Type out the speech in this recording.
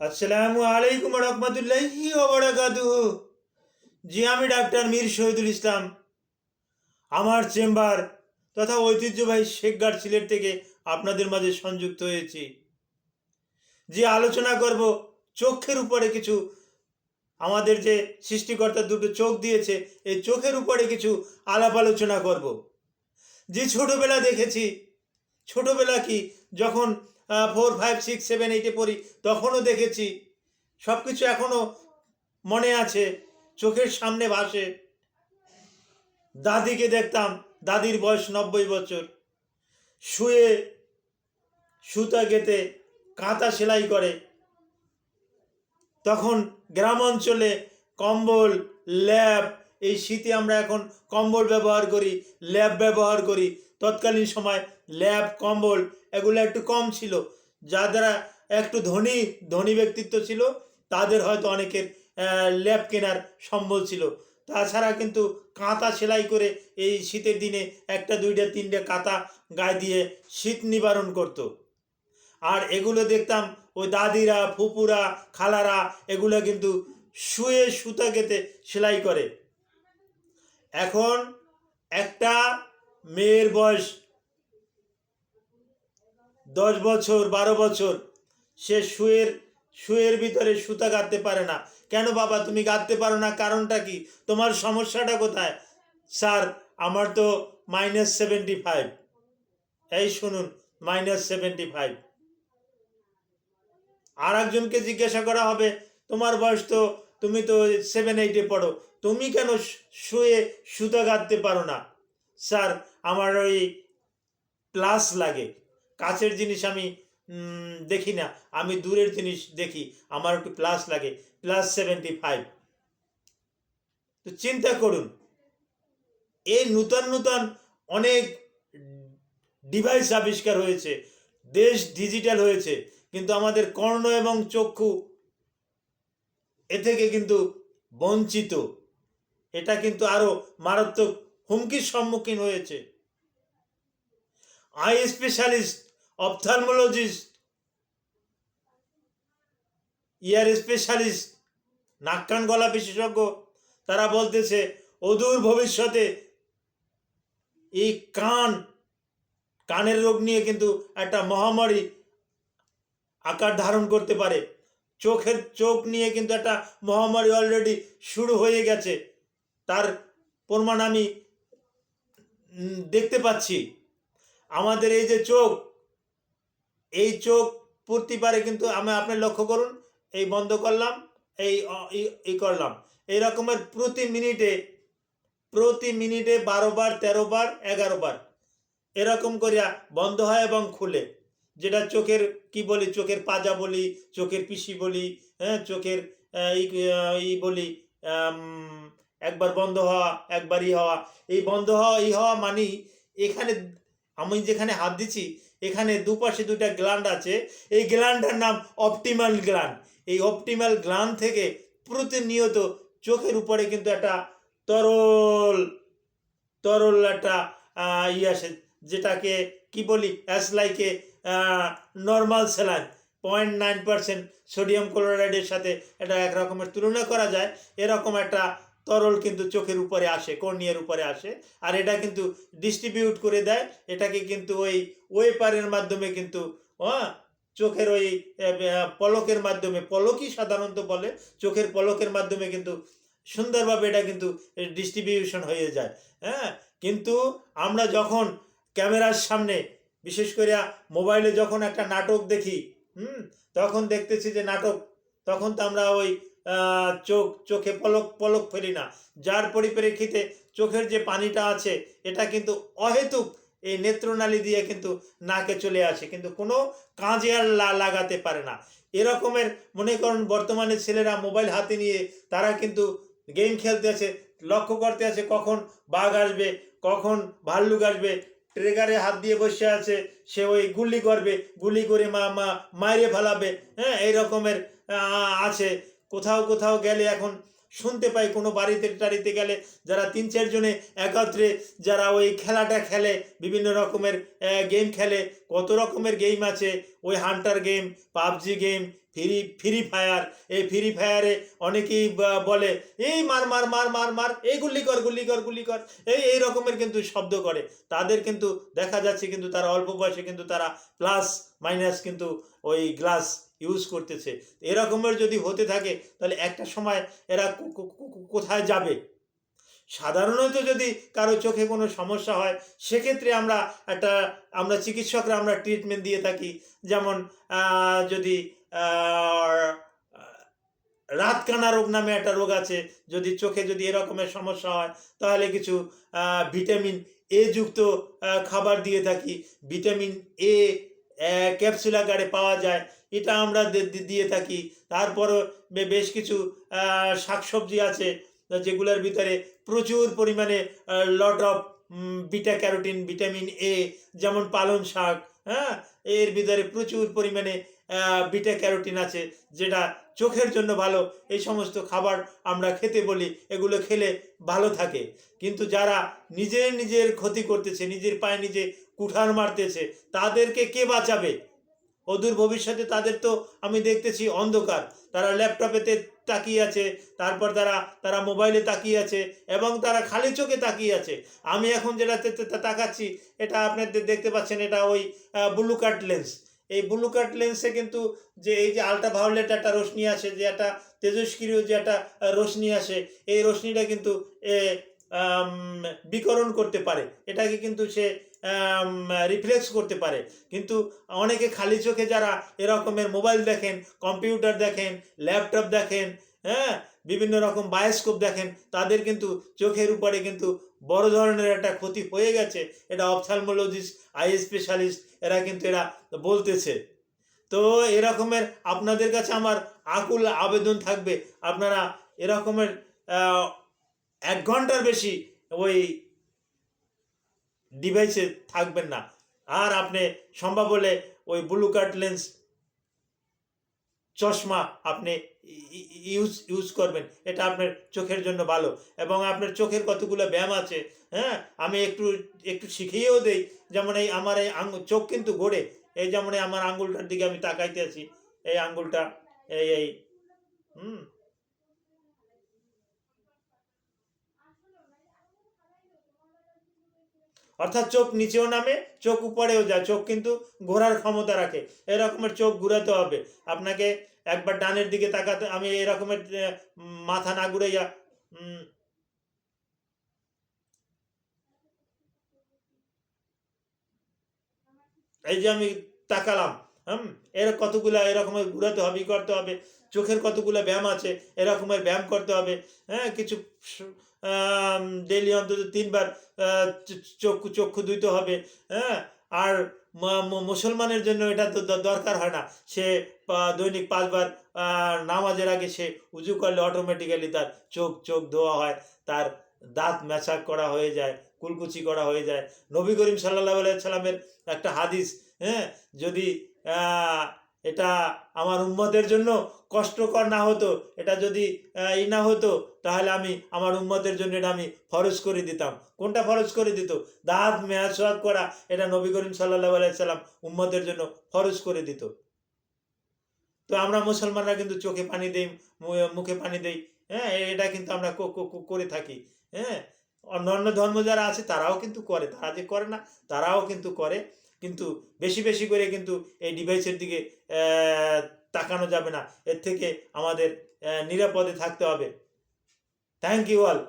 আসসালামু আলাইকুম রহমতুল্লাহি ওবরাকাতুহু জি, আমি ডাক্তার মীর শহীদুল ইসলাম। আমার চেম্বার তথা ঐতিহ্যবাহী শেখগার সিলেট থেকে আপনাদের মাঝে সংযুক্ত হয়েছি। যে আলোচনা করব চোখের উপরে কিছু আমাদের যে সৃষ্টিকর্তা দুটো চোখ দিয়েছে, এই চোখের উপরে কিছু আলাপ আলোচনা করব। যে ছোটবেলা দেখেছি। ছোটবেলা কি? যখন ফোর ফাইভ সিক্স সেভেন এইটে পড়ি, তখনও দেখেছি। সব কিছু এখনও মনে আছে, চোখের সামনে ভাসে। দাদিকে দেখতাম, দাদির বয়স নব্বই বছর। শুয়ে সুতা গেতে কাঁথা সেলাই করে। তখন গ্রাম অঞ্চলে কম্বল, ল্যাব, এই শীতে আমরা এখন কম্বল ব্যবহার করি, ল্যাব ব্যবহার করি। তৎকালীন সময় ল্যাব, কম্বল এগুলো একটু কম ছিল। যারা একটু ধনী ধনী ব্যক্তিত্ব ছিল, তাদের হয়তো অনেকের ল্যাব কেনার সম্বল ছিল। তাছাড়া কিন্তু কাঁথা সেলাই করে এই শীতের দিনে একটা, দুইটা, তিনটে কাঁথা গায়ে দিয়ে শীত নিবারণ করতো। আর এগুলো দেখতাম ওই দাদিরা, ফুপুরা, খালারা এগুলো কিন্তু শুয়ে সুতা গেতে সেলাই করে। এখন একটা মেয়ের বয়স দশ বছর, বারো বছর, সে শুয়ের শুয়ের ভিতরে সুতা গাঁথতে পারে না। কেন বাবা, তুমি গাঁথতে পারো না? কারণটা কি? তোমার সমস্যাটা কোথায়? স্যার, আমার তো মাইনাস সেভেন্টি ফাইভ এই শুনুন মাইনাস সেভেন্টি ফাইভ আর একজনকে জিজ্ঞাসা করা হবে, তোমার বয়স তো, তুমি তো সেভেন এইটে পড়ো। তুমি কেন শুয়ে সুতা গাঁথতে পারো না? স্যার, আমার ওই প্লাস লাগে। কাছের জিনিস আমি দেখি না। আমি দূরের জিনিস দেখি। আমার একটু প্লাস লাগে। প্লাস সেভেন্টি ফাইভ তো চিন্তা করুন, এই নূতন নূতন অনেক ডিভাইস আবিষ্কার হয়েছে। দেশ ডিজিটাল হয়েছে। কিন্তু আমাদের কর্ণ এবং চক্ষু এ থেকে কিন্তু বঞ্চিত। এটা কিন্তু আরও মারাত্মক হুমকির সম্মুখীন হয়েছে। Eye specialist ophthalmologist ear specialist নাক কান গলা বিশেষজ্ঞ, তারা বলতেছে, অদূর ভবিষ্যতে এই কান, কানের রোগ নিয়ে কিন্তু একটা মহামারী আকার ধারণ করতে পারে। চোখের চোখ নিয়ে কিন্তু একটা মহামারী অলরেডি শুরু হয়ে গেছে। তার প্রমাণ আমি দেখতে পাচ্ছি। আমাদের এই যে চোখ এই চোখ পূর্তি পারে কিন্তু আমি আপনি লক্ষ্য করুন, এই বন্ধ করলাম, এই ই- করলাম। এই রকমের প্রতি মিনিটে প্রতি মিনিটে বারো বার, তেরো বার, এগারো বার এরকম করিয়া বন্ধ হয় এবং খুলে। যেটা চোখের, কি বলি, চোখের পাজা বলি, চোখের পিসি বলি হ্যাঁ চোখের ই বলি একবার বন্ধ হওয়া একবার ই হওয়া। এই বন্ধ হওয়া, ই হওয়া মানেই এখানে আমি যেখানে হাত দিচ্ছি, এখানে দুপাশে দুটা গ্ল্যান্ড আছে। এই গ্ল্যান্ডের নাম অপটিমাল গ্ল্যান্ড এই অপটিমাল গ্ল্যান্ড থেকে প্রতিনিয়ত চোখের উপরে কিন্তু একটা তরল তরল একটা ই আসে, যেটাকে কি বলি as লাইকে normal saline point nine percent sodium ক্লোরাইডের সাথে এটা এক রকমের তুলনা করা যায়। এরকম একটা তরল কিন্তু চোখের উপরে আসে, কর্নিয়ার উপরে আসে। আর এটা কিন্তু ডিস্ট্রিবিউট করে দেয়। এটাকে কিন্তু ওই ওয়েপারের মাধ্যমে কিন্তু হ্যাঁ চোখের ওই পলকের মাধ্যমে, পলকই সাধারণত বলে, চোখের পলকের মাধ্যমে কিন্তু সুন্দরভাবে এটা কিন্তু ডিস্ট্রিবিউশন হয়ে যায়। হ্যাঁ? কিন্তু আমরা যখন ক্যামেরার সামনে, বিশেষ করে মোবাইলে যখন একটা নাটক দেখি, হুম? তখন দেখতেছি যে নাটক, তখন তো আমরা ওই চোখ, চোখে পলক পলক ফেলি না। যার পরিপ্রেক্ষিতে চোখের যে পানিটা আছে, এটা কিন্তু অহেতুক এই নেত্রনালী দিয়ে কিন্তু নাকে চলে আসে। কিন্তু কোনো কাজে আর লাগাতে পারে না। এরকমের মনে করুন, বর্তমানে ছেলেরা মোবাইল হাতে নিয়ে তারা কিন্তু গেম খেলতে আছে লক্ষ্য করতে আছে কখন বাঘ আসবে, কখন ভাল্লুক আসবে। ট্রেগারে হাত দিয়ে বসে আছে, সে ওই গুলি করবে, গুলি করে মা মা মাইরে ফেলাবে। হ্যাঁ এই রকমের আছে। কোথাও কোথাও গেলে এখন শুনতে পাই কোনো বাড়িতে টাড়িতে গেলে যারা তিন চারজনে একত্রে যারা ওই খেলাটা খেলে, বিভিন্ন রকমের গেম খেলে, কত রকমের গেম আছে। ওই hunter game PUBG game free free fire এই ফ্রি ফায়ারে অনেকেই বলে, এই মার মার মার মার মার, এই গুল্লি কর গুল্লি কর গুল্লি কর। এই এই রকমের কিন্তু শব্দ করে। তাদের কিন্তু দেখা যাচ্ছে কিন্তু তারা অল্প বয়সে কিন্তু তারা প্লাস মাইনাস কিন্তু ওই গ্লাস ইউজ করতেছে। এরকমের যদি হতে থাকে, তাহলে একটা সময় এরা কোথায় যাবে? সাধারণত যদি কারও চোখে কোনো সমস্যা হয়, সেক্ষেত্রে আমরা একটা, আমরা চিকিৎসকরা আমরা ট্রিটমেন্ট দিয়ে থাকি। যেমন যদি রাতকানা রোগ নামে একটা রোগ আছে, যদি চোখে যদি এরকমের সমস্যা হয়, তাহলে কিছু ভিটামিন এ যুক্ত খাবার দিয়ে থাকি। ভিটামিন এ ক্যাপসুল আকারে পাওয়া যায়। এটা আমরা দিয়ে থাকি। তারপরও বেশ কিছু শাকসবজি আছে, যেগুলোর ভিতরে প্রচুর পরিমাণে lot of beta carotene vitamin A যেমন পালং শাক হ্যাঁ? এর ভিতরে প্রচুর পরিমাণে বিটা ক্যারোটিন আছে, যেটা চোখের জন্য ভালো। এই সমস্ত খাবার আমরা খেতে বলি, এগুলো খেলে ভালো থাকে। কিন্তু যারা নিজের নিজের ক্ষতি করতেছে, নিজের পায়ে নিজে কুঠার মারতেছে। তাদেরকে কে বাঁচাবে? অদূর ভবিষ্যতে তাদের তো আমি দেখতেছি অন্ধকার। তারা ল্যাপটপেতে তাকিয়ে আছে তারপর তারা তারা মোবাইলে তাকিয়ে আছে এবং তারা খালি চোখে তাকিয়ে আছে। আমি এখন যেটা তাকাচ্ছি এটা আপনাদের দেখতে পাচ্ছেন এটা ওই ব্লু কাট লেন্স। এই ব্লু কাট লেন্সে কিন্তু যে এই যে আলট্রা ভায়োলেট একটা রশ্মি আসে যে একটা তেজস্ক্রিয় যে একটা রশ্মি আসে এই রশ্মিটা কিন্তু এ, বিকরণ করতে পারে। এটাকে কিন্তু সে রিফ্লেক্স করতে পারে। কিন্তু অনেকে খালি চোখে যারা এরকমের মোবাইল দেখেন কম্পিউটার দেখেন ল্যাপটপ দেখেন হ্যাঁ বিভিন্ন রকম বায়োস্কোপ দেখেন, তাদের কিন্তু চোখের উপরে কিন্তু বড় ধরনের একটা ক্ষতি হয়ে গেছে। এটা অপথালমোলজিস্ট আই স্পেশালিস্ট এরা কিন্তু এরা বলতেছে। তো এরকমের আপনাদের কাছে আমার আকুল আবেদন থাকবে। আপনারা এরকমের এক ঘণ্টার বেশি ওই ডিভাইসে থাকবেন না। আর আপনি সম্ভব হলে ওই ব্লু কাট লেন্স চশমা আপনি ইউজ ইউজ করবেন। এটা আপনার চোখের জন্য ভালো। এবং আপনার চোখের কতগুলো ব্যায়াম আছে হ্যাঁ? আমি একটু একটু শিখিয়েও দেই। যেমন এই আমার এই আঙুল চোখ কিন্তু ঘোরে। এই যেমন আমার আঙ্গুলটার দিকে আমি তাকাইতে আছি। এই আঙ্গুলটা এই এই, হুম? অর্থাৎ চোখ নিচেও নামে, চোখ উপরেও যায়। চোখ কিন্তু ঘোরার ক্ষমতা রাখে। এরকমের চোখ ঘুরাতে হবে। আপনাকে একবার ডানের দিকে তাকাতে, আমি এরকমের মাথা না ঘুরে যা এই যে আমি তাকালাম। হুম? এর কতগুলা এরকমের ঘুরাতে হবে করতে হবে। চোখের কতগুলো ব্যায়াম আছে, এরকমের ব্যায়াম করতে হবে। হ্যাঁ কিছু ডেলি অন্তত তিনবার চক্ষু চক্ষু ধুইতে হবে। হ্যাঁ আর মুসলমানের জন্য এটা তো দরকার হয় না। সে দৈনিক পাঁচবার নামাজের আগে সে উজু করলে অটোমেটিক্যালি তার চোখ চোখ ধোয়া হয়, তার দাঁত ম্যাচাক করা হয়ে যায়, কুলকুচি করা হয়ে যায়। নবী করিম সাল্লাহ সাল্লামের একটা হাদিস হ্যাঁ যদি এটা আমার উম্মতের জন্য কষ্টকর না হতো, এটা যদি ই না হতো, তাহলে আমি, আমার উম্মতের জন্য এটা আমি ফরজ করে দিতাম। কোনটা ফরজ করে দিত? দাঁত মেয়াজ করা, এটা নবী করিম সাল্লাহ আলাইসাল্লাম উম্মতের জন্য ফরজ করে দিত। তো আমরা মুসলমানরা কিন্তু চোখে পানি দেই মুখে পানি দেই হ্যাঁ এটা কিন্তু আমরা করে থাকি হ্যাঁ। অন্যান্য ধর্ম যারা আছে, তারাও কিন্তু করে, তারা যে করে না, তারাও কিন্তু করে। কিন্তু বেশি বেশি করে কিন্তু এই ডিভাইসের দিকে তাকানো যাবে না। এর থেকে আমাদের নিরাপদে থাকতে হবে। Thank you all